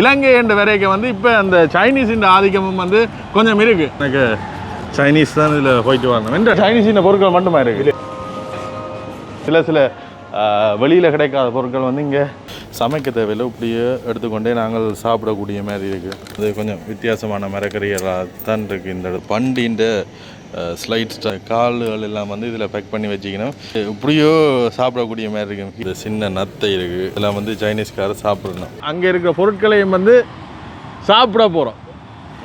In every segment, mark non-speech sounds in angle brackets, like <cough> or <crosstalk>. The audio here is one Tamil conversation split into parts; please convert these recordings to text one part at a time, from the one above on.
இலங்கை என்ற வரைக்கும் வந்து இப்போ அந்த சைனீஸின் ஆதிக்கமும் வந்து கொஞ்சம் இருக்கு. எனக்கு சைனீஸ் தான் இதில் போயிட்டு வரணும். என்ற சைனீஸின் பொருட்கள் மட்டுமா இருக்கு? சில சில வெளியில் கிடைக்காத பொருட்கள் வந்து இங்கே சமைக்க தேவையில்லை. இப்படியே எடுத்துக்கொண்டே நாங்கள் சாப்பிடக்கூடிய மாதிரி இருக்குது அது கொஞ்சம் வித்தியாசமான மரக்கறிகளாக தான் இருக்குது இந்த பண்டின்ற ஸ்லைட் கால்கள் எல்லாம் வந்து இதில் பேக் பண்ணி வச்சுக்கணும். இப்படியோ சாப்பிடக்கூடிய மாதிரி இருக்கு. இது சின்ன நத்தை இருக்குது இதெல்லாம் வந்து சைனீஸ்காரர் சாப்பிடணும். அங்கே இருக்கிற பொருட்களையும் வந்து சாப்பிட போகிறோம்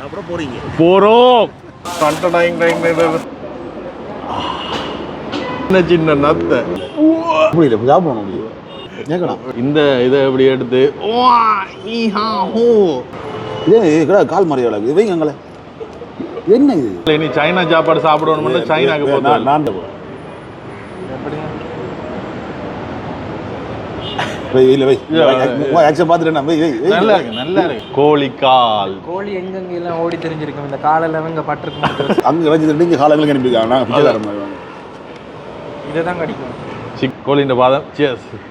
அப்புறம் போறீங்க? போகிறோம் சின்ன சின்ன நத்தை. புரியல சாப்பிடணும் முடியும் இந்த இதை எப்படி எடுத்து கால் மறைய வளர்க்கு இது வைங்க அங்கே என்ன இது? இல்ல, இனி சைனா சாப்பாடு சாப்பிடணும்னு சைனாக்கு போதும் நான் கோழிக்கால். கோழி எங்கெங்க எல்லாம் ஓடி தெரிஞ்சிருக்கும்? இந்த காலில் இவங்க பட்டிருக்கும். அங்கே வச்சு நீங்க காலங்களுக்கு அனுப்பியிருக்காங்க. இதை தான் கடிக்கும். கோழின்ற பாதம் cheers <laughs>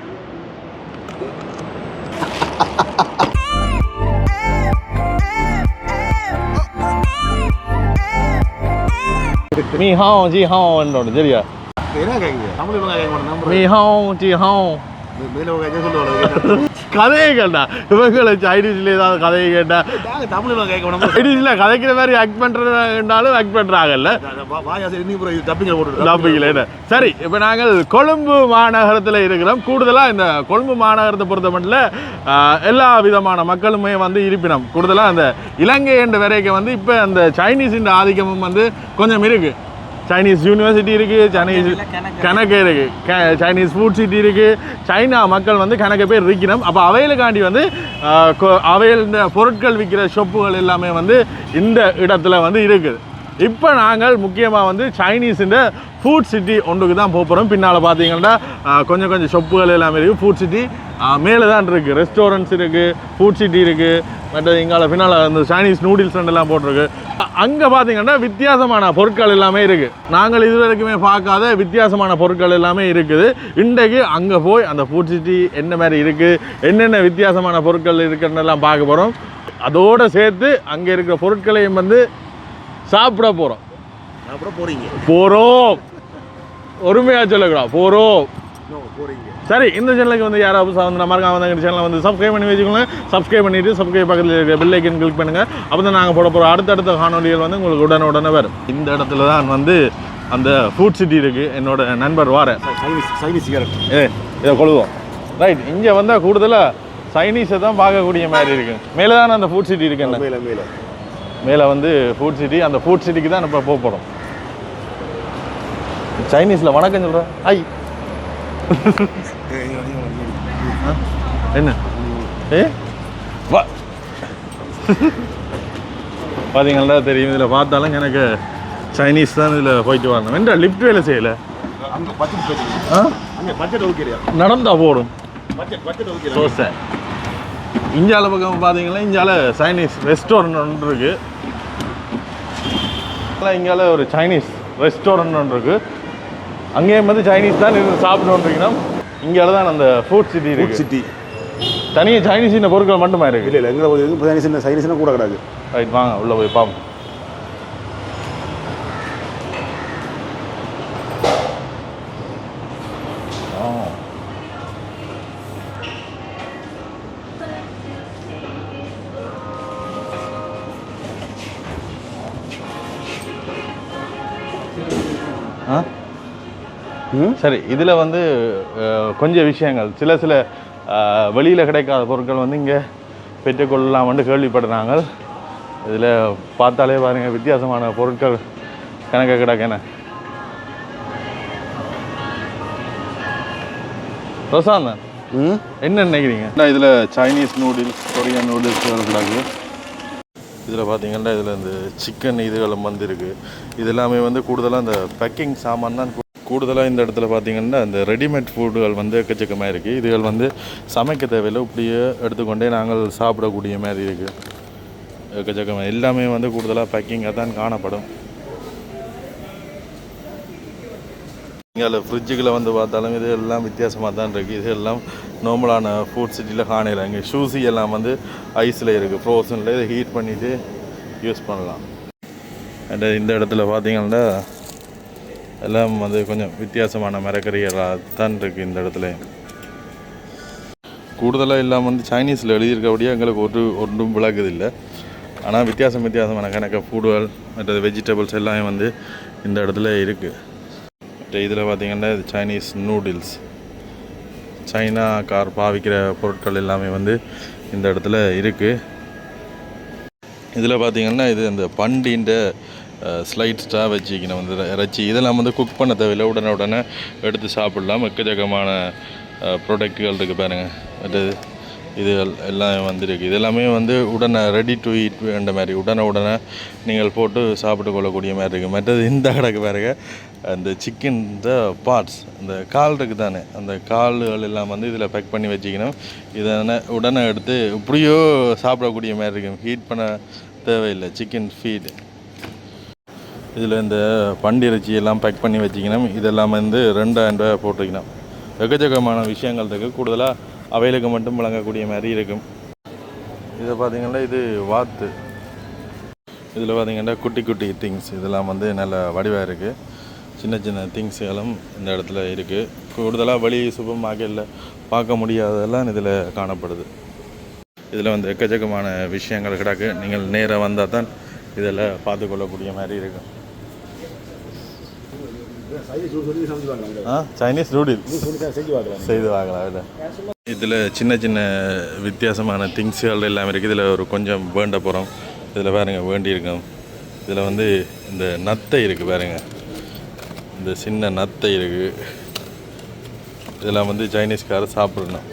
me have G have என்றோட சரியா என்ன கேட்குங்க தமிழ் இவங்க கேட்க மாட்டேன் நம்புறேன் மீ ஹாவ் ஜி ஹாவ் மேலே உங்க கேட்க கதையை கேட்டா. இவங்களை சைனீஸ்ல ஏதாவது கதையை கேட்டா. தமிழ் கேட்கணும் கேட்க சைனீஸ்ல கதைக்கிற மாதிரி ஆக்ட் பண்றதுனாலும் ஆக்ட் பண்றாங்கல்ல. வாயாசை இன்னி ப்ரோ சரி இப்போ நாங்கள் கொழும்பு மாநகரத்தில் இருக்கிறோம். கூடுதலாக இந்த கொழும்பு மாநகரத்தை பொறுத்த மட்டும் எல்லா விதமான மக்களுமே வந்து இருப்பினம். கூடுதலாக அந்த இலங்கை என்ற வரைக்கும் வந்து இப்போ அந்த சைனீஸின் ஆதிக்கமும் வந்து கொஞ்சம் இருக்கு. சைனீஸ் யூனிவர்சிட்டி இருக்கு சைனீஸ் கணக்கு. இருக்கு. க- சைனீஸ் ஃபுட் சிட்டி இருக்கு. சைனா மக்கள் வந்து கணக்கு பேர் இருக்கணும் அப்போ அவைகளுக்காண்டி வந்து அவையில் இந்த பொருட்கள் விற்கிற ஷொப்புகள் எல்லாமே வந்து இந்த இடத்துல வந்து இருக்குது. இப்போ நாங்கள் முக்கியமாக வந்து சைனீஸுன்ற ஃபுட் சிட்டி ஒன்றுக்கு தான் போகிறோம் பின்னால் பார்த்தீங்கன்னா கொஞ்சம் கொஞ்சம் ஷொப்புகள் எல்லாமே இருக்குது ஃபுட் சிட்டி மேலே தான் இருக்குது ரெஸ்டாரண்ட்ஸ் இருக்குது ஃபுட் சிட்டி இருக்குது மற்ற இங்கால பின்னால் அந்த சைனீஸ் நூடுல்ஸ் எல்லாம் போட்டிருக்கு. அங்கே பார்த்தீங்கன்னா வித்தியாசமான பொருட்கள் எல்லாமே இருக்குது நாங்கள் இது வரைக்குமே பார்க்காத வித்தியாசமான பொருட்கள் எல்லாமே இருக்குது. இன்றைக்கு அங்கே போய் அந்த ஃபுட் சிட்டி என்ன மாதிரி இருக்குது என்னென்ன வித்தியாசமான பொருட்கள் இருக்குன்னெல்லாம் பார்க்க போகிறோம் அதோடு சேர்த்து அங்கே இருக்கிற பொருட்களையும் வந்து சாப்பிட போகிறோம் அப்புறம் போறீங்க. போகிறோம் ஒருமையாக சொல்லக்கூடாது போகிறோம் சரி இந்த சேனலுக்கு வந்து யாராவது வந்து நம்ம வந்து எங்கள் சேனலை வந்து சப்ஸ்கிரைப் பண்ணி வச்சுக்கோங்க. சப்ஸ்கிரைப் பண்ணிட்டு சப்ஸ்கிரைப் பக்கத்தில் இருக்கிற பெல் ஐக்கன் கிளிக் பண்ணுங்க. அப்போ தான் நாங்கள் போட போகிற அடுத்தடுத்த காணொலிகள் வந்து உங்களுக்கு உடனே உடனே வரும். இந்த இடத்துல தான் வந்து அந்த ஃபுட் சிட்டி இருக்குது என்னோட நண்பர் வார. ஏ இதை கொழுவோம். ரைட் இங்கே வந்தால் கூடுதலாக சைனீஸை தான் பார்க்கக்கூடிய மாதிரி இருக்கு. மேலே தானே அந்த ஃபுட் சிட்டி இருக்கு என்ன? மேலே மேலே. மேலே வந்து ஃபுட் சிட்டி அந்த ஃபுட் சிட்டிக்கு தான் இப்போ போக போகிறோம் சைனீஸில் வணக்கம் சொல்கிறேன் ஐ என்ன? ஏ? வா. பார்த்தீங்களா தெரியும். இதில் பார்த்தாலும் எனக்கு சைனீஸ் தான் இதில் போயிட்டு வரணும். என்ற லிஃப்ட் வேலை செய்யலை? நடந்தா போடும். தோசை. இந்தியாவில் பக்கம் பார்த்தீங்கன்னா இந்தியாவில் சைனீஸ் ரெஸ்டாரண்ட் ஒன்று இருக்கு. இங்கால ஒரு சைனீஸ் ரெஸ்டாரண்ட் ஒன்று இருக்கு. அங்கேயும் வந்து சைனீஸ் தான் இருந்து இருக்கீங்கன்னா இங்கால தான் அந்த ஃபுட் சிட்டி ஃபுட் இருக்கு சிட்டி தனியாக சைனீஸ் பொருட்கள் மட்டுமா இருக்கு? இல்லை இல்லை எங்களை சைனீஸ் சைனீஸ்னா கூட கிடக்கு. ரைட் வாங்க உள்ள போய் பார்ப்போம் சரி இதில் வந்து கொஞ்சம் விஷயங்கள். சில சில வெளியில் கிடைக்காத பொருட்கள் வந்து இங்கே பெற்றுக்கொள்ளலாம் வந்து கேள்விப்படுறாங்க இதில் பார்த்தாலே பாருங்க வித்தியாசமான பொருட்கள் கணக்க கிடக்கன ரொசாந்தன் ம்? என்ன நினைக்கிறீங்க? இதில் சைனீஸ் நூடுல்ஸ் கொரியன் நூடுல்ஸ் கிடக்கு. இதில் பார்த்தீங்கன்னா இதில் இந்த சிக்கன் இதுகளும் வந்து இருக்குது இது எல்லாமே வந்து கூடுதலாக இந்த பேக்கிங் சாமான் தான் கூடுதலாக இந்த இடத்துல பார்த்தீங்கன்னா இந்த ரெடிமேட் ஃபுட்டுகள் வந்து எக்கச்சக்கமாக இருக்குது இதுகள் வந்து சமைக்க தேவையில்லை. இப்படியே எடுத்துக்கொண்டே நாங்கள் சாப்பிடக்கூடிய மாதிரி இருக்குது எக்கச்சக்கமாக எல்லாமே வந்து கூடுதலாக பேக்கிங்காக தான் காணப்படும். இங்கே ஃப்ரிட்ஜுக்குள்ளே வந்து பார்த்தாலும் இது எல்லாம் வித்தியாசமாக தான் இருக்குது இது எல்லாம் நார்மலான ஃபுட் சிட்டியில் காணையில் இங்கே ஷூஸி எல்லாம் வந்து ஐஸில் இருக்குது ஃப்ரோசனில் இதை ஹீட் பண்ணிவிட்டு யூஸ் பண்ணலாம். அண்ட் இந்த இடத்துல பார்த்தீங்கன்னா எல்லாம் வந்து கொஞ்சம் வித்தியாசமான மரக்கறிகளாக தான் இருக்குது இந்த இடத்துல. கூடுதலாக இல்லாமல் வந்து சைனீஸில் எழுதியிருக்கபடியே எங்களுக்கு ஒரு ஒன்றும் விளக்குது இல்லை. ஆனால் வித்தியாசம் வித்தியாசமான கணக்க ஃபுட்டுகள் மற்றது வெஜிடபிள்ஸ் எல்லாமே வந்து இந்த இடத்துல இருக்குது மற்ற இதில் பார்த்திங்கன்னா இது சைனீஸ் நூடுல்ஸ் சைனா கார் பாவிக்கிற பொருட்கள் எல்லாமே வந்து இந்த இடத்துல இருக்குது இதில் பார்த்தீங்கன்னா இது இந்த பண்டின்ற ஸ்லைட்ஸ்டாக வச்சுக்கணும் வந்து இறைச்சி இதெல்லாம் வந்து குக் பண்ண தேவையில்லை. உடனே உடனே எடுத்து சாப்பிடலாம். எக்கச்சக்கமான ப்ரொடக்ட்கள் இருக்குது பாருங்கள் மற்றது இது எல்லாம் வந்துருக்கு. இதெல்லாமே வந்து உடனே ரெடி டு ஈட் வேண்ட மாதிரி. உடனே உடனே நீங்கள் போட்டு சாப்பிட்டு கொள்ளக்கூடிய மாதிரி இருக்குது மற்றது இந்த கடைக்கு பாருங்க. அந்த சிக்கன் த பார்ட்ஸ் அந்த கால் இருக்குது தானே. அந்த கால்கள் எல்லாம் வந்து இதில் பேக் பண்ணி வச்சுக்கணும். இதனை உடனே எடுத்து இப்படியோ சாப்பிடக்கூடிய மாதிரி இருக்கும் ஹீட் பண்ண தேவையில்லை. சிக்கன் ஃபீடு இதில் இந்த பண்டிறைச்சி எல்லாம் பேக் பண்ணி வச்சுக்கணும். இதெல்லாம் வந்து ரெண்டாயிரம் ரூபாய் போட்டுக்கணும். எக்கச்சக்கமான விஷயங்கள் இருக்குது கூடுதலாக அவைகளுக்கு மட்டும் வழங்கக்கூடிய மாதிரி இருக்கும். இதை பார்த்தீங்கன்னா இது வாத்து. இதில் பார்த்தீங்கன்னா குட்டி குட்டி திங்ஸ் இதெல்லாம் வந்து நல்ல வடிவாக இருக்குது சின்ன சின்ன திங்ஸுகளும் இந்த இடத்துல இருக்குது கூடுதலாக வெளி சூப்பர் மார்க்கெட்டில் பார்க்க முடியாததெல்லாம் இதில் காணப்படுது. இதில் வந்து எக்கச்சக்கமான விஷயங்கள் கிடக்கு. நீங்கள் நேராக வந்தால் தான் இதில் பார்த்து கொள்ளக்கூடிய மாதிரி இருக்கும். சைனீஸ் நூடுல்ஸ் செய்து வாங்கலாம் இதில் சின்ன சின்ன வித்தியாசமான திங்ஸுகள் எல்லாம் இருக்குது இதில் ஒரு கொஞ்சம் வேண்ட போகிறோம் இதில் பாருங்க வேண்டி இருக்கோம். இதில் வந்து இந்த நத்தை இருக்குது பாருங்க. இந்த சின்ன நத்தை இருக்குது இதெல்லாம் வந்து சைனீஸ்காரர் சாப்பிடணும்.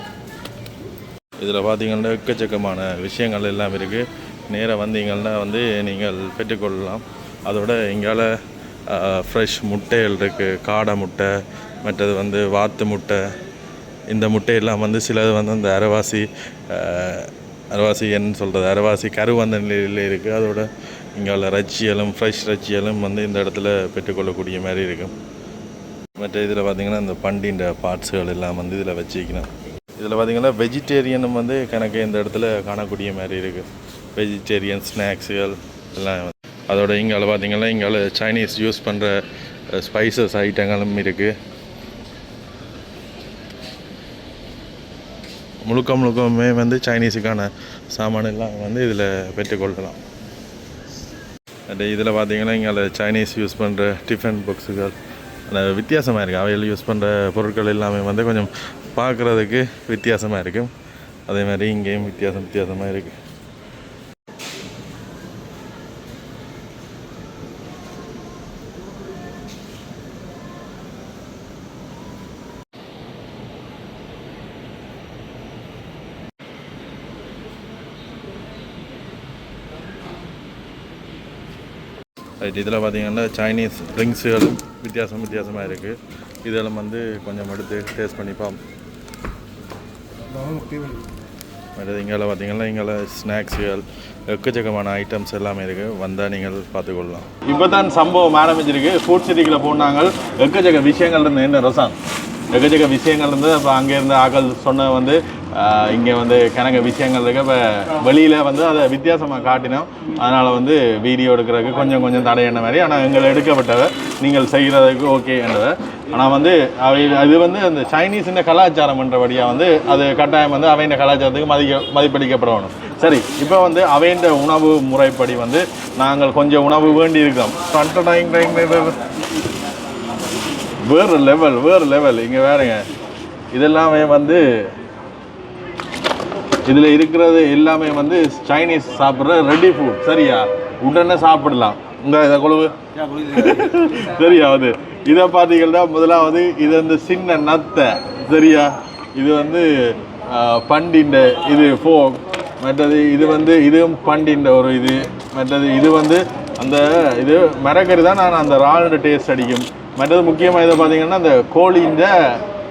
இதில் பார்த்தீங்கன்னா எக்கச்சக்கமான விஷயங்கள் எல்லாம் இருக்குது நேராக வந்தீங்கன்னா வந்து நீங்கள் பெற்றுக்கொள்ளலாம். அதோட இங்கால ஃப்ரெஷ் முட்டைகள் இருக்குது காடை முட்டை மற்றது வந்து வாத்து முட்டை. இந்த முட்டையெல்லாம் வந்து சிலது வந்து அந்த அரைவாசி அஹ், அரைவாசி என்ன சொல்கிறது அரைவாசி கருவந்த நிலையில் இருக்குது அதோட இங்கால ரச்சியலும் ஃப்ரெஷ் ரச்சியலும் வந்து இந்த இடத்துல பெற்றுக்கொள்ளக்கூடிய மாதிரி இருக்கும் மற்ற இதில் பார்த்திங்கன்னா இந்த பண்டின்ற பார்ட்ஸுகள் எல்லாம் வந்து இதில் வச்சுக்கணும் இதில் பார்த்திங்கன்னா வெஜிடேரியனும் வந்து கணக்கு இந்த இடத்துல காணக்கூடிய மாதிரி இருக்குது வெஜிடேரியன் ஸ்நாக்ஸுகள் எல்லாம் வந்து. அதோட இங்கால பார்த்தீங்கன்னா இங்கால சைனீஸ் யூஸ் பண்ணுற ஸ்பைசஸ் ஐட்டங்களும் இருக்குது முழுக்க முழுக்கமே வந்து சைனீஸுக்கான சாமானெல்லாம் வந்து இதில் பெற்றுக்கொள்ளலாம். அண்ட் இதில் பார்த்தீங்கன்னா இங்கே சைனீஸ் யூஸ் பண்ணுற டிஃபன் பாக்ஸுகள் அந்த வித்தியாசமாக இருக்குது அவையில் யூஸ் பண்ணுற பொருட்கள் எல்லாமே வந்து கொஞ்சம் பார்க்குறதுக்கு வித்தியாசமாக இருக்கும் அதே மாதிரி இங்கேயும் வித்தியாசம் வித்தியாசமாக இருக்குது ரைட் இதில் பார்த்தீங்கன்னா சைனீஸ் ட்ரிங்க்ஸுகளும் வித்தியாசம் வித்தியாசமாக இருக்குது. இதெல்லாம் வந்து கொஞ்சம் எடுத்து டேஸ்ட் பண்ணிப்பாம் மற்ற மற்றது இங்கே பார்த்தீங்கன்னா இங்கே ஸ்நாக்ஸுகள் எக்கச்சக்கமான ஐட்டம்ஸ் எல்லாமே இருக்குது. வந்தால் நீங்கள் பார்த்துக்கொள்ளலாம். இப்போ தான் சம்பவம் ஆரம்பிச்சிருக்கு. ஃபுட் சிட்டிக்கில் போனாங்க. எக்கச்சக்க விஷயங்கள் இருந்து என்ன ரசான்? எக்கச்சக்க விஷயங்கள் இருந்து இப்போ அங்கேருந்து ஆக்கள் சொன்ன வந்து இங்கே வந்து கணக்க விஷயங்கள் இருக்க. இப்போ வெளியில் வந்து அதை வித்தியாசமாக காட்டினோம். அதனால் வந்து வீடியோ எடுக்கிறதுக்கு கொஞ்சம் கொஞ்சம் தடையான மாதிரி. ஆனால் எங்களை எடுக்கப்பட்டவை நீங்கள் செய்கிறதுக்கு ஓகேன்றதை ஆனால் வந்து அவை அது வந்து அந்த சைனீஸின் கலாச்சாரம்ன்றபடியாக வந்து அது கட்டாயம் வந்து அவையின் கலாச்சாரத்துக்கு மதிக்க மதிப்பளிக்கப்படணும். சரி இப்போ வந்து அவையின் உணவு முறைப்படி வந்து நாங்கள் கொஞ்சம் உணவு வேண்டி இருக்கோம் வேறு லெவல் வேறு லெவல் இங்கே வேறுங்க. இதெல்லாமே வந்து இதில் இருக்கிறது எல்லாமே வந்து சைனீஸ் சாப்பிட்ற ரெடி ஃபுட் சரியா? உடனே சாப்பிடலாம். இந்த இதை கொழுவு. சரியா அது இதை பார்த்தீங்கன்னா முதலாவது இது வந்து சின்ன நத்தை. சரியா? இது வந்து பண்டின்ற இது ஃபோக் மற்றது இது வந்து இதுவும் பண்டின்ற ஒரு இது. மற்றது இது வந்து அந்த இது மரக்கறி தான் நான் அந்த ராலோட டேஸ்ட் அடிக்கும். மற்றது முக்கியமாக இதை பார்த்தீங்கன்னா அந்த கோழிஇந்த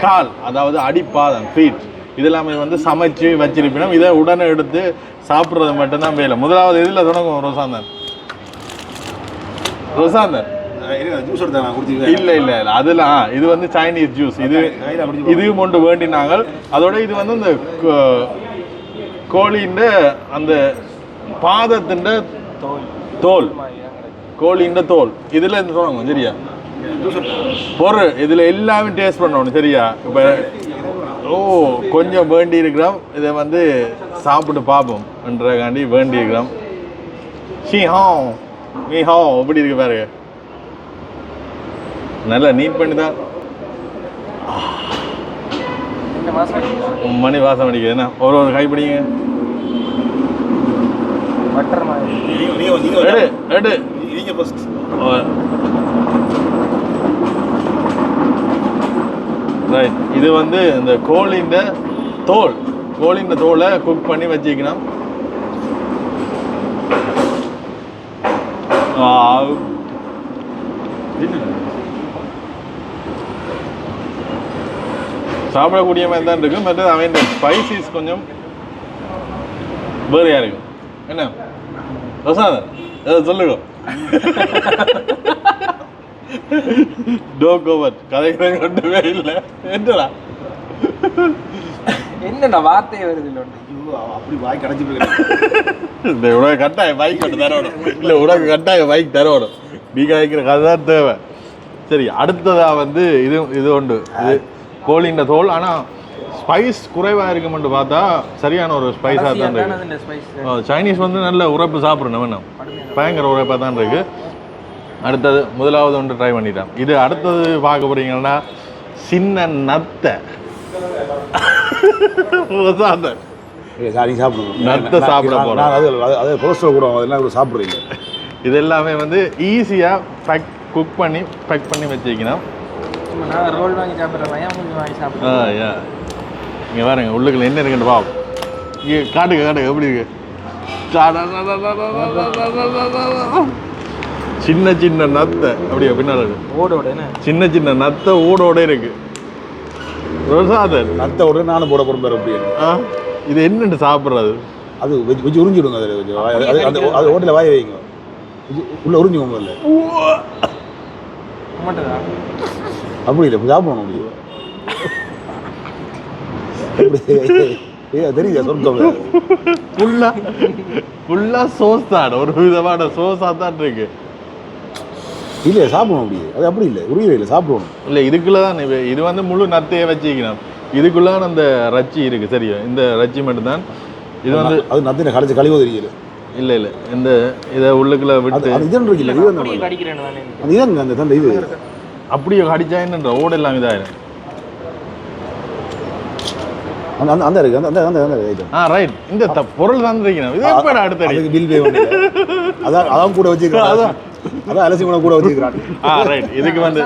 கால் அதாவது அடிப்பாதம் ஃபீட் இதெல்லாமே வந்து சமைச்சு வச்சிருப்பினோம் இதை உடனே எடுத்து சாப்பிட்றது மட்டும்தான் வேலை. முதலாவது இதில் தொடங்கும் ரொசாந்தன்? ரொசாந்தன்? இல்ல இல்ல அதெல்லாம் இது வந்து சைனீஸ் ஜூஸ் இது இதுவும் ஒன்று வேண்டினாங்க அதோட இது வந்து இந்த கோழியின் அந்த பாதத்தின் தோல். கோழியின் தோல். இதுல இருந்து சொல்லுங்க சரியா? பொருள் இதுல எல்லாமே டேஸ்ட் பண்ணணும் சரியா? இப்ப ஓ கொஞ்சம் வேண்டி இருக்கிறோம் இதை வந்து சாப்பிட்டு பார்ப்போம். என்றகாண்டி வேண்டி இருக்கிறோம் ஷீ ஹா மீ ஹா எப்படி இருக்கு பாருங்க. நல்லா நீட் பண்ணி தான் மணி வாசம் அடிக்குது. என்ன ஒரு ஒரு கை பிடிங்க. எடு எடு நீங்க ஃபர்ஸ்ட் ரைட் இது வந்து இந்த கோழிந்த தோல். கோழிந்த தோலை குக் பண்ணி வச்சுக்கணும். சாப்பிடக்கூடிய மாதிரி தான் இருக்கும் மற்ற அவன் ஸ்பைசிஸ் கொஞ்சம் வேறையா இருக்கும் என்ன? பிரசாதம்? சொல்லுங்க. <laughs> <laughs> டோ கோவர் கதைகளை கொண்டுவே இல்லை. என்னடா? என்னடா வார்த்தையே வருது இல்லை ஒன்று அப்படி வாய் கடைச்சி போயிருக்கேன் இந்த உனக்கு கட்டாய பைக் கொண்டு தரணும். இல்லை உனக்கு கட்டாய பைக் தரணும். நீ காய்க்கிற கதை தான் தேவை. சரி அடுத்ததா வந்து இது இது உண்டு. இது கோழின்ற தோல். ஆனால் ஸ்பைஸ் குறைவாக இருக்குமென்று பார்த்தா சரியான ஒரு ஸ்பைஸாக தான் இருக்கு. சைனீஸ் வந்து நல்ல உரைப்பு சாப்பிடணும் வேணும் பயங்கர உரைப்பாக தான் இருக்கு. அடுத்தது முதலாவது ஒன்று ட்ரை பண்ணிட்டேன். இது அடுத்தது பார்க்க போறீங்கன்னா சின்ன நத்தை. சார் சாப்பிடுங்க நத்தை சாப்பிட. நான் அது அது- அது கொலஸ்ட்ரால் கூட அதெல்லாம் சாப்பிட்றீங்க. இது எல்லாமே வந்து ஈஸியாக பேக் குக் பண்ணி பேக் பண்ணி வச்சுக்கணும் ரோல் வாங்கி சாப்பிட்றேன். ஆ யா. இங்கே பாருங்க உள்ளுக்குள்ள என்ன இருக்குன்னு பாவம். இங்கே காட்டுங்க காட்டுங்க எப்படி இருக்கு? <laughs> சின்ன சின்ன நத்தை. அப்படியே பின்னால் இருக்கு ஓடோட சின்ன சின்ன நத்தை ஊடோட இருக்கு. பிரசாதன் நத்தை உடனே நானும் போட போகிறேன் அப்படி ஆ? இது என்னன்னு சாப்பிட்றது? அது வெஜ் வெஜ் உறிஞ்சிடுங்க அதில் கொஞ்சம். அது- அது அந்த அது ஹோட்டலில் வாய வைங்க. உள்ள முதல்ல. மாட்டதா அப்படி இல்லை சாப்பிடணும் முடியும் தெரியுதா சொர்க்கம் <laughs> ஃபுல்லா ஃபுல்லா சோஸ் தான் ஒரு விதமான சோஸாக தான் இருக்கு. இல்லை சாப்பிடணும் அப்படி அது அப்படி இல்லை. உரியவே இல்லை சாப்பிடணும். இல்லை இதுக்குள்ள தான் இது- இது வந்து முழு நத்தையை வச்சுக்கணும் இதுக்குள்ள அந்த ரச்சி இருக்கு சரியா? இந்த ரச்சி மட்டும்தான். இது வந்து அது நத்தின கடைச்சி கழிவு தெரியல. இல்லை இல்லை. இந்த இதை உள்ளுக்குள்ள விட்டு அது இதன் இருக்குல்ல இது அப்படியே அந்த தண்டை இது. அப்படியே கடிச்சா என்னன்ற? ஓடு எல்லாம் இதாயிரும். அந்த அந்த அந்த இருக்கு. அந்த அந்த அந்த ஆ ரைட் இந்த பொருள் தான் இருக்கணும் இது எப்போ அதுக்கு பில் பே பண்ணி அதான் அதான் கூட வச்சுக்கிறான் அதான். அதான் அலசி கூட கூட வச்சுக்கிறான். ஆ ரைட் இதுக்கு வந்து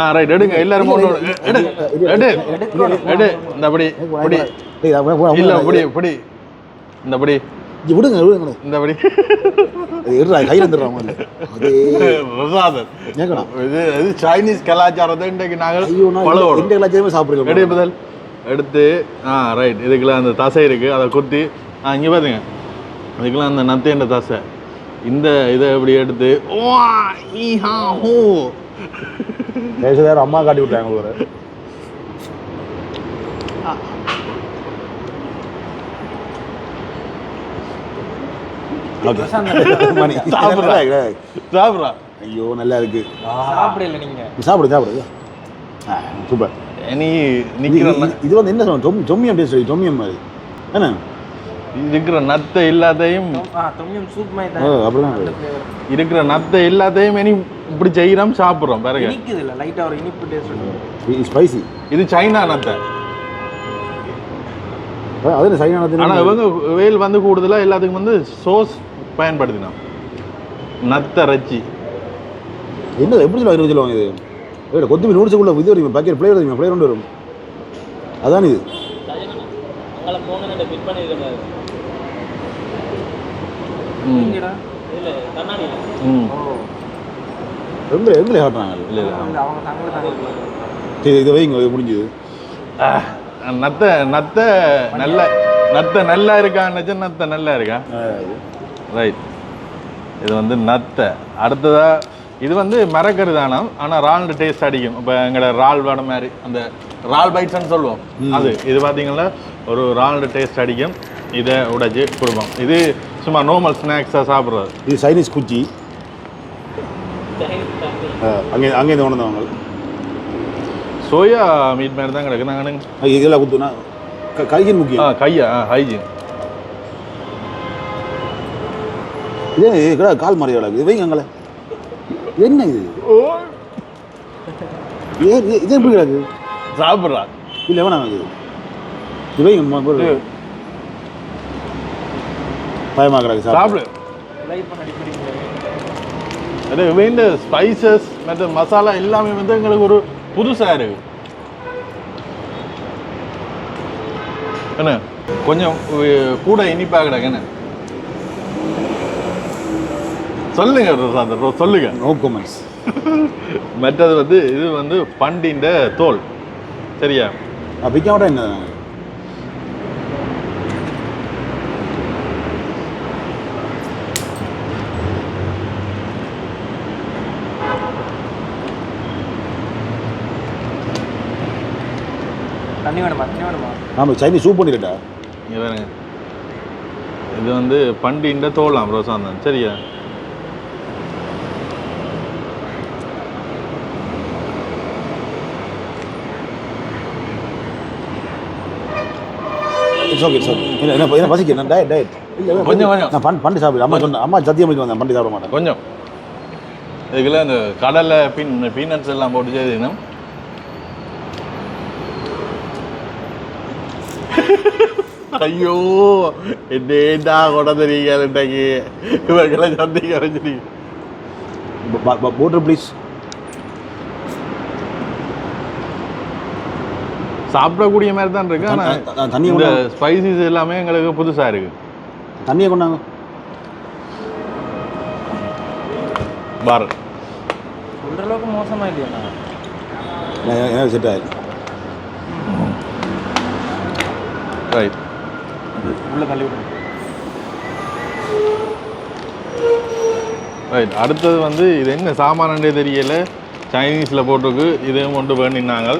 ஆ ரைட் எடுங்க எல்லாரும் எடு எடு எடு இந்த அப்படி இப்படி இல்ல இப்படி இப்படி இந்த அப்படி விடுங்க விடுங்க. இந்த அப்படி அது எடுறா கையில் கேட்கணும் இது இது சைனீஸ் கலாச்சாரத்தை இன்றைக்கு நாங்கள் கலாச்சாரமே சாப்பிடுறேன் எடு பதில் எடுத்து ஆ ரைட் இதுக்கெல்லாம் அந்த தசை இருக்குது அதை குத்தி ஆ இங்கே பாருங்க. இதுக்கெல்லாம் அந்த நத்தைன்ற தசை. இந்த இதை இப்படி எடுத்து? பேசுதாரு அம்மா காட்டி விட்டாங்க ஒரு சாப்பிடுறா. ஐயோ நல்லா இருக்கு. சாப்பிடல நீங்க. நீ சாப்பிடு சாப்பிடு. சூப்பர். நீ இது வந்து என்ன தொம் தொம்மியம் டேஸ்ட் சொல்லி தொம்மியம் மாதிரி என்ன? இருக்கிற நத்தை எல்லாத்தையும் இருக்கிற நத்தை எல்லாத்தையும் இனி இப்படி செய்கிறோம் சாப்பிட்றோம் பாருங்க. இனிக்குது இல்லை லைட்டாக ஒரு இனிப்பு டேஸ்ட் ஸ்பைசி இது சைனா நத்தை. அது என்ன சைனானது ஆனால் இவங்க வேல் வந்து கூடுதலாக எல்லாத்துக்கும் வந்து சோஸ் பயன்படுத்தினான் நத்தை ரச்சி என்ன எப்படி சொல்லுவாங்க இருபது சொல்லுவாங்க இது? ஏடா கொத்தமல்லி நூடுச்சுக்குள்ள இது வரும் பாக்கெட் ஃப்ளேவர் வரும் கொண்டு வரும். அதான் இது. எங்களை எங்களை காட்டுறாங்க. இல்லை. சரி இதை வைங்க இது முடிஞ்சது. நத்தை நத்தை நல்ல நத்தை நல்லா இருக்கான்னு நத்தை நல்லா இருக்கா? ரைட் இது. வந்து நத்தை. அடுத்ததா இது வந்து மரக்கறி தானே ஆனால் ரால்னு டேஸ்ட் அடிக்கும். இப்போ எங்களோட ரால் வடை மாதிரி அந்த ரால் பைட்ஸ்னு சொல்லுவோம். அது இது பார்த்தீங்கன்னா ஒரு ரால்னு டேஸ்ட் அடிக்கும். இதை உடைச்சி கொடுப்போம். இது சும்மா நார்மல் ஸ்நாக்ஸாக சாப்பிட்றது. இது சைனீஸ் குச்சி. அங்கே அங்கே இருந்து கொண்டு வந்தவங்க. சோயா மீட் மாதிரி தான் கிடக்கு. நாங்கள் இதெல்லாம் குத்துனா க- கையின் ஆ முக்கியம் கையா ஹைஜீன் இதே இது கிடா கால் மாதிரி கிடக்கு இது வைங்க அங்கே. என்ன இது? ஏன் இது- இது எப்படி கிடக்கு? சாப்பிட்றா. இல்லை வேணாம் இது. இது வைங்க ம- ஒரு- பயமா கிடக்கு சாப்பிட அது ஸ்பைசஸ் மற்ற மசாலா எல்லாமே வந்து எங்களுக்கு ஒரு புதுசாக இருக்கு. என்ன? கொஞ்சம் கூட இனிப்பாக கிடக்கு என்ன? சொல்லுங்க ரோசாந்த ரோ சொல்லுங்க. நோ கமெண்ட்ஸ் மற்றது வந்து இது வந்து பண்டின்ற தோல். சரியா? பிக்க விட என்ன தண்ணி வேணுமா? தண்ணி வேணுமா? நாம சைனீஸ் சூப் பண்ணிட்டா இங்க பாருங்க. இது வந்து பண்டின்ற தோலாம் ரோசாந்தன் சரியா? இட்ஸ் ஓகே என்ன என்ன என்ன பசிக்க? நான் டயட் டயட் கொஞ்சம், கொஞ்சம். நான் பண்டு பண்டு சாப்பிடு. அம்மா சொன்ன அம்மா சத்தியம் பண்ணிட்டு வந்தேன் பண்டு சாப்பிட மாட்டேன். கொஞ்சம். இதுக்குள்ள இந்த கடலை பீன் பீனட்ஸ் எல்லாம் போட்டு செய்யணும் ஐயோ என்னடா கொட தெரியுங்க இன்றைக்கு இவர்களை சந்திக்க வச்சிருக்கீங்க போட்டர் ப்ளீஸ் சாப்பிடக்கூடிய மாதிரி தான் இருக்கு ஆனா தண்ணி- இந்த. ஸ்பைசிஸ் எல்லாமே எங்களுக்கு புதுசா இருக்கு தண்ணியை கொண்டாங்க பார் சொல்கிற அளவுக்கு மோசமா இல்லையாண்ணா நான் எனக்கு செட் ஆயிடும் ரைட் உள்ள தள்ளி விடுங்க ரைட் அடுத்தது வந்து இது என்ன சாமானே தெரியல. சைனீஸில் போட்டிருக்கு. இதையும் கொண்டு வேண்டினாங்க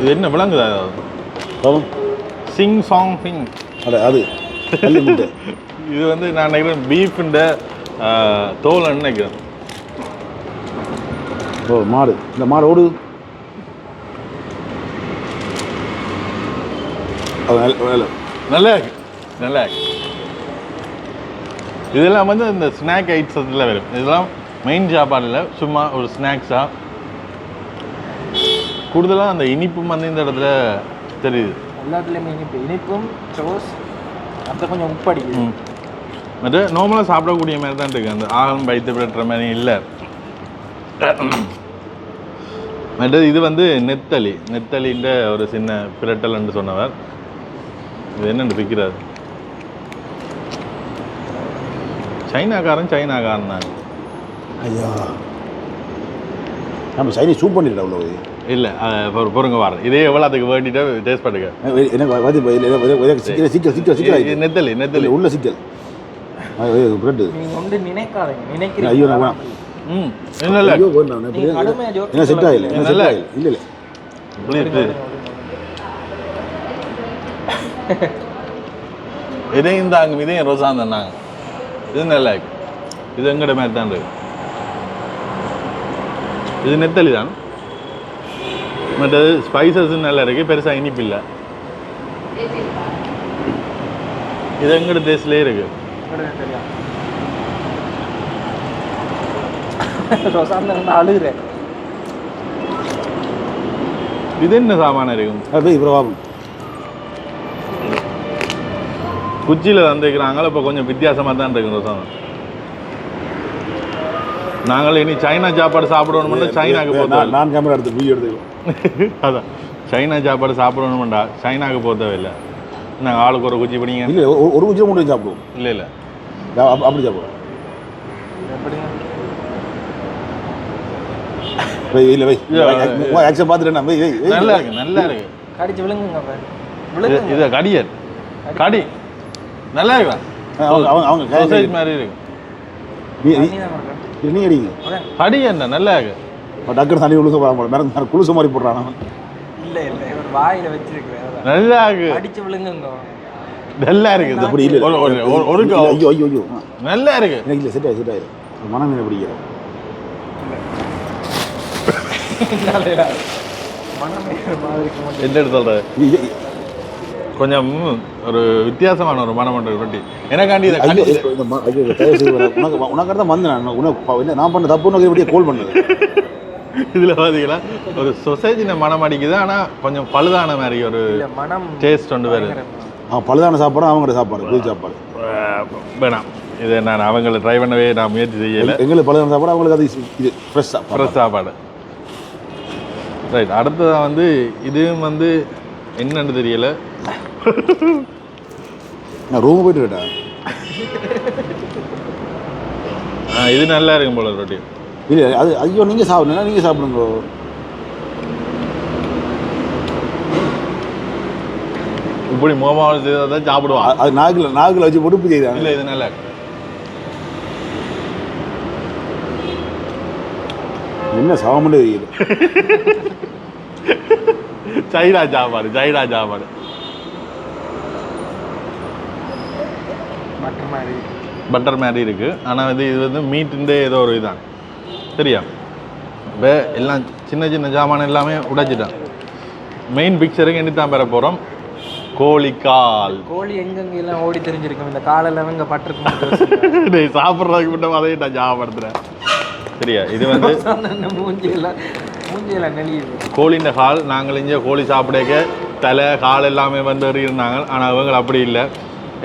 இது என்ன விளங்குதா ஏதாவது சிங் சாங் சிங் அட அது. முட்டை <laughs> இது வந்து நான் நினைக்கிறேன் பீஃப்ன்ற தோல்னு நினைக்கிறேன். ஓ மாடு. இந்த மாடு ஓடு. நல்ல- நல்ல இருக்கு நல்லா இருக்கு. இதெல்லாம் வந்து இந்த ஸ்நாக் ஐட்டத்தில் வரும். இதெல்லாம் மெயின் சாப்பாடில் சும்மா ஒரு ஸ்நாக்ஸாக கூடுதலாக அந்த இனிப்பும் வந்து இந்த இடத்துல தெரியுது. எல்லாத்துலேயுமே இனிப்பு. இனிப்பும் சோஸ் அந்த கொஞ்சம் உப்பு அடிக்குது. ம். மற்ற நார்மலாக சாப்பிடக்கூடிய மாதிரி தான் இருக்குது அந்த ஆகம் வைத்து விடுற மாதிரி இல்லை. மற்றது இது வந்து நெத்தலி. நெத்தலின்ற ஒரு சின்ன பிரட்டல்னு சொன்னவர். இது என்னென்னு விற்கிறார் சைனாக்காரன் சைனாக்காரன்? தான் ஐயா. நம்ம சைனீஸ் சூப் பண்ணிட்டா உள்ள போய் இல்லை பொறுங்க வாரேன் இதே எவ்வளோ அதுக்கு வேண்டிட்டு டேஸ்ட் பண்ணுங்க. எனக்கு சிக்கல் சிக்கல் சிக்கல் சிக்கல். நெத்தலி நெத்தலி. உள்ள சிக்கல். பிரெட் நீங்க வந்து நினைக்காதீங்க நினைக்கிறீங்க. ஐயோ நான் ம் என்ன இல்லை என்ன செட் ஆகல? என்ன செட் நல்லா ஆகல? இல்லை இல்லை. இதையும் தாங்கும் இதையும் ரோசான் தந்தாங்க இது நல்லா இருக்கு இது எங்கட மாதிரி தான் இருக்கு. இது நெத்தலி தான். மற்றது ஸ்பைசஸ் நல்லா இருக்கு பெருசா இனிப்பு இல்லை. இது எங்கட டேஸ்ட்லேயே இருக்கு. <laughs> அழுகுறேன். இது என்ன சாமானம் இருக்கும் அப்படியே இப்போ குச்சியில் தந்துக்கிறாங்க இப்போ கொஞ்சம் வித்தியாசமாக தான் இருக்கு ரோசான் நாங்கள் இனி சைனா சாப்பாடு சாப்பிடணும்னா சைனாக்கு போகிறோம் நான் கேமரா எடுத்து வீடியோ எடுத்து <laughs> அதான். சைனா சாப்பாடு சாப்பிடணுமெண்டா சைனாக்கு போக தேவையில்லை நாங்கள் ஆளுக்கு ஒரு குச்சி பிடிங்க. இல்லை ஒரு- குச்சி மட்டும் சாப்பிடுவோம். இல்லை இல்லை. அப்~ அப்படி சாப்பிடுவோம். இல்லை வை இல்ல, ஆக்ஷன் பார்த்துட்டேன் நல்லா இருக்கு நல்லா இருக்கு. கடிச்சு விழுங்குங்க இது கடியர் கடி. நல்லா இருக்கா? அவங்க அவங்க அவங்க சோசேஜ் மாதிரி இருக்கு. நீ- இருக்கா? இது அடிங்க. கடி என்ன? நல்லா இருக்கு. டக்குனு தண்ணி போகிறான் போல. மிரந்து குளுச மாதிரி போடுறான் அவன். இல்ல இல்ல. இவர் வாயில வச்சிருக்கிறேன் அதான். நல்லா இருக்கு. அடிச்சு விழுங்குங்க. நல்லா இருக்குது அப்படி இல்லை. ஒரு- ஒரு- ஐயோ ஐயோ ஐயோ. நல்லா இருக்கு. எனக்கு இல்லை செட் ஆகி செட் ஆகி மனம் என்ன பிடிக்கிறேன். <laughs> இருக்க. என்ன இது- இது- கொஞ்சம் ஒரு வித்தியாசமான ஒரு மனம் ஒன்று ரொட்டி எனக்காண்டி இதை. உனக்கு உனக்கு தான் வந்தேன் நான் உனக்கு நான் பண்ண தப்பு உனக்கு இப்படியே கோல் பண்ணது? இதுல பாத்தீங்களா? ஒரு சொசைட்டின மனம் அடிக்குது ஆனா கொஞ்சம் பழுதான மாதிரி ஒரு மனம் டேஸ்ட் ஒன்று பயங்கரமா. அவன் பழுதான சாப்பாடு அவங்களோட சாப்பாடு புது சாப்பாடு. வேணாம். இதை நான் அவங்கள ட்ரை பண்ணவே நான் முயற்சி செய்யலை. எங்களுக்கு பழுதான சாப்பாடு அவங்களுக்கு அது இது- இது ஃப்ரெஷ் சாப்பாடு. ஃப்ரெஷ் சாப்பாடு. ரைட் அடுத்ததான் வந்து இதுவும் வந்து என்னன்னு தெரியல. நான் ரூம் போயிட்டு ஆ, இது நல்லா இருக்கும் போல ரொட்டி. இல்லை அது ஐயோ நீங்கள் சாப்பிடுங்க நீங்கள் சாப்பிடுங்க இப்படி மோமாவில் செய்தால் தான் சாப்பிடுவான். அது நாகில் நாகில் வச்சு போட்டு உப்பு செய்தாங்க இல்லை இது நல்லா. என்ன சாப்பிட்டு தெரியல <laughs> சைனா சாப்பாடு சைனா சாப்பாடு. மற்ற மாதிரி பட்டர் மாதிரி இருக்கு. ஆனால் வந்து இது வந்து மீட்டுண்டே ஏதோ ஒரு இதுதான் சரியா? இப்போ எல்லாம் சின்ன சின்ன சாமான் எல்லாமே உடைச்சிட்டான். மெயின் பிக்சருக்கு என்னத்தான் பெற போகிறோம் கோழி எங்கெங்க எல்லாம் ஓடி தெரிஞ்சிருக்கும்? இந்த காலையில அவங்க பட்டிருக்கும் டேய் சாப்பிட்றதுக்கு மட்டும் அதையே நான் ஞாபகப்படுத்துறேன் சரியா? இது வந்து <laughs> மூஞ்சியெல்லாம் மூஞ்சியெல்லாம் நெளியுது. கோழின்ற கால் நாங்கள் இங்கே கோழி சாப்பிடக்க தலை கால் எல்லாமே வந்து இருந்தாங்க. ஆனால் அவங்க அப்படி இல்லை.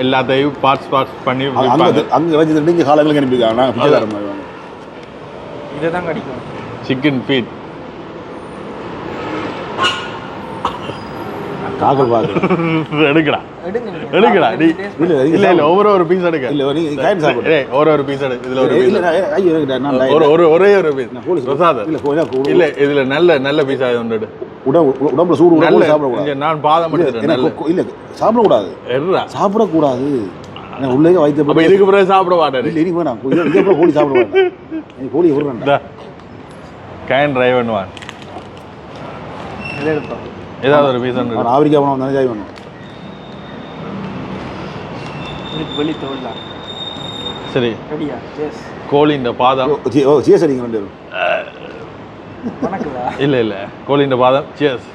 எல்லாத்தையும் பார்ட்ஸ் பார்ட்ஸ் பண்ணி அங்கே வச்சு திண்டு காலங்களுக்கு அனுப்பியிருக்காங்க நாங்கள் பிச்சைக்கார மாதிரி வாங்க. இதை தான். கடிக்கும். சிக்கன் ஃபீட் காக்கல் பார்க்குறேன் <laughs> எடுக்கடா. நீ இல்லை இல்ல இல்ல ஒவ்வொரு ஒரு பீஸ் எடுக்க. இல்லை சாப்பிடு. ஏய் ஒரு ஒரு பீஸ் எடு. இதுல ஒரு இல்லை ஐயோ நான் ஒரு ஒரு ஒரே ஒரு பீஸ் இல்லை இதுல நல்ல நல்ல பீஸ் ஆகுது ஒன்று எடு. உடம்பு உடம்புல சூடு கோழி சாப்பிடக்கூடாது. நான் பாதம் இல்லை, சாப்பிடக்கூடாது. சாப்பிடக்கூடாது. நான் உள்ளே வைத்த அப்ப இதுக்கு பிறகு சாப்பிட மாட்டாரு இல்லை இனி வேணாம் இதே இதே போல கோழி சாப்பிட வேண்டாம் நீ கோழி விடுறேன்டா கேன் டிரைவ் பண்ணுவான் ஏதாவது ஒரு பீஸ் ஒன்று ஆப்பிரிக்கா போனோம் தானே ஜாய் வேணும் இதுக்கு வெளி தோடலாம் சரி. ரெடியா எஸ் கோழின்ற பாதம். ஓ, சி- ஓ சிஎஸ் அடிங்க ரெண்டு பேரும். இல்ல இல்ல. கோழின்ற பாதம் சியர்ஸ்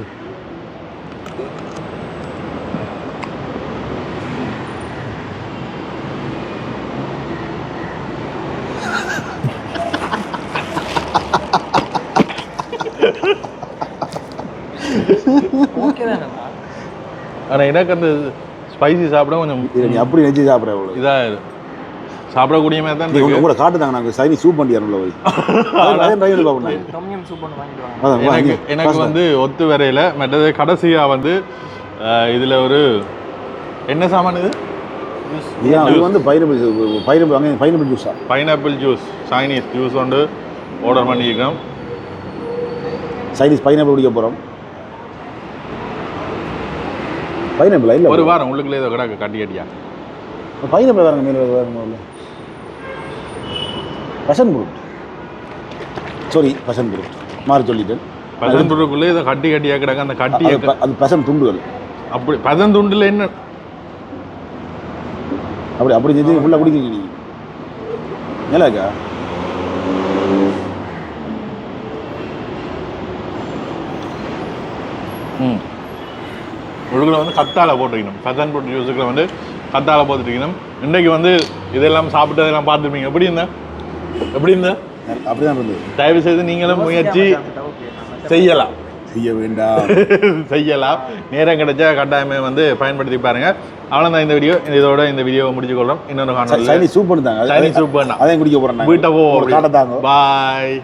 ஓகே தானேண்ணா ஆனா எனக்கு அந்த ஸ்பைசி சாப்பிட கொஞ்சம் அப்படி நினச்சி சாப்பிட்ற அவ்வளோ இதா சாப்பிடக்கூடிய மாதிரி தான் இருக்கு. உங்களை காட்டுதாங்க நாங்கள் சைனி சூப் பண்ணியார் உள்ள போய். எனக்கு. எனக்கு வந்து ஒத்து வரையில மற்றது கடைசியா வந்து இதுல ஒரு என்ன சாமான் இது? ஏன் இது வந்து பைனாப்பிள் பைனாப்பிள் அங்கே பைனாப்பிள் ஜூஸா பைனாப்பிள் ஜூஸ் சைனீஸ் ஜூஸ் வந்து ஆர்டர் பண்ணியிருக்கோம். சைனீஸ் பைனாப்பிள் குடிக்க போகிறோம் பைனாப்பிள் இல்லை ஒரு வாரம் உள்ளுக்குள்ளே ஏதோ கிடக்கு கட்டி கட்டியா? பைனாப்பிள் வேறுங்க மேலே passion fruit sorry passion fruit மாறி சொல்லிட்டேன். பசந்துக்குள்ளே ஏதோ கட்டி கட்டியா கிடக்கு அந்த கட்டியை அது பசன் துண்டுகள். அப்படி பசந்துண்டுல என்ன? அப்படி அப்படி செஞ்சு ஃபுல்லாக குடிக்கிறீங்க நீங்கள் நல்லாக்கா ம். உள்ளுக்குள்ள வந்து கத்தாழை போட்டிருக்கணும். பசன் போட்டு ஜூஸுக்குள்ள வந்து கத்தாழை போட்டுருக்கணும் இன்றைக்கு வந்து இதெல்லாம் சாப்பிட்டதெல்லாம் பார்த்துருப்பீங்க. எப்படி இருந்தா எப்படி இருந்தா அப்படி தான் இருந்தது. தயவு செய்து நீங்களும் முயற்சி செய்யலாம். செய்ய வேண்டாம். <laughs> செய்யலாம். நேரம் கிடைச்சா கட்டாயமே வந்து பயன்படுத்தி பாருங்க. அவ்வளோதான் இந்த வீடியோ. இதோட இந்த வீடியோவை முடிச்சுக்கொள்றோம். இன்னொரு சைனீஸ் சூப் பண்ணி தாங்க சைனீஸ் சூப் வேண்டாம் அதையும் குடிக்க போகிறேன் வீட்டை போ காட்டத்தாங்க பாய்